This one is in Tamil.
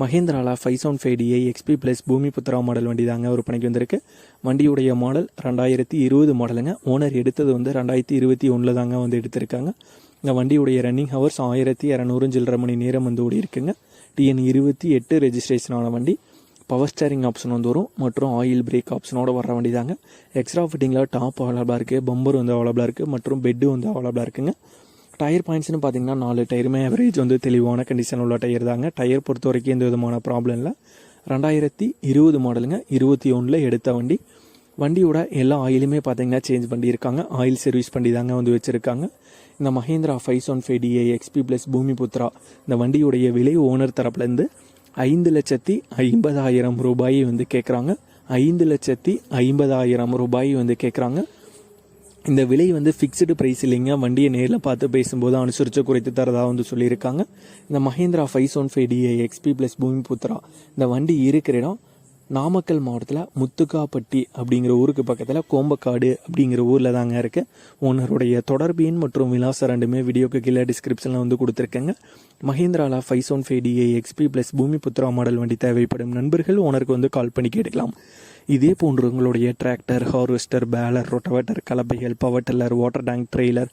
மஹேந்திராவில் five seven five DI XP plus Bhoomiputra model வண்டி தாங்க விற்பனைக்கு வந்திருக்கு. வண்டியுடைய மாடல் ரெண்டாயிரத்தி இருபது மாடலுங்க ஓனர் எடுத்தது வந்து ரெண்டாயிரத்தி இருபத்தி ஒன்றில் தாங்க வந்து எடுத்திருக்காங்க. இந்த வண்டியுடைய ரன்னிங் ஹவர்ஸ் ஆயிரத்தி இரநூறு சில்லரை மணி நேரம் வந்து ஓடி இருக்குங்க டிஎன் இருபத்தி எட்டு ரெஜிஸ்ட்ரேஷனான வண்டி. பவர் ஸ்டேரிங் ஆப்ஷன் வந்து வரும். மற்றும் ஆயில் பிரேக் ஆப்ஷனோட வர வண்டி தாங்க எக்ஸ்ட்ரா ஃபிட்டிங்கில் டாப் அவைலபிளாக இருக்குது பம்பர் வந்து அவைலபிளாக இருக்குது மற்றும் பெட்டு வந்து அவைலபிளாக இருக்குங்க. டயர் பாயிண்ட்ஸ்னு பார்த்தீங்கன்னா நாலு டயருமே ஆவரேஜ் வந்து தெளிவான கண்டிஷன் உள்ள டயர் தாங்க. டயர் பொறுத்த வரைக்கும் எந்த விதமான ப்ராப்ளம் இல்லை. ரெண்டாயிரத்தி இருபது மாடலுங்க இருபத்தி ஒன்றில் எடுத்த வண்டி. வண்டியோட எல்லா ஆயிலுமே பார்த்தீங்கன்னா சேஞ்ச் பண்ணியிருக்காங்க. ஆயில் சர்வீஸ் பண்ணி தாங்க வந்து வச்சுருக்காங்க. இந்த Mahindra five one five DI XP plus Bhoomiputra இந்த வண்டியுடைய விலை ஓனர் தரப்புலேருந்து ஐந்து லட்சத்தி ஐம்பதாயிரம் ரூபாய் வந்து கேட்குறாங்க ஐந்து லட்சத்தி ஐம்பதாயிரம் ரூபாய் வந்து கேட்குறாங்க இந்த விலை வந்து ஃபிக்ஸ்டு ப்ரைஸ் இல்லைங்க. வண்டியை நேரில் பார்த்து பேசும்போது அனுசரித்து குறைத்து தரதாக வந்து சொல்லியிருக்காங்க. இந்த Mahindra five one five DI XP plus Bhoomiputra இந்த வண்டி இருக்கிற இடம் நாமக்கல் மாவட்டத்தில் முத்துக்காப்பட்டி அப்படிங்கிற ஊருக்கு பக்கத்தில் கோம்பக்காடு அப்படிங்கிற ஊரில் தாங்க இருக்குது ஓனருடைய தொடர்பு எண் மற்றும் விலாசம் ரெண்டுமே வீடியோக்கு கீழே டிஸ்கிரிப்ஷனில் வந்து கொடுத்துருக்கேங்க. மஹேந்திராவில் five zone five DI XP plus Bhoomiputra model வண்டி தேவைப்படும் நண்பர்கள் ஓனருக்கு வந்து கால் பண்ணி கேட்கலாம் இதே போன்று உங்களுடைய tractor harvester baler rotavator கலப்பைகள் power tiller water tank trailer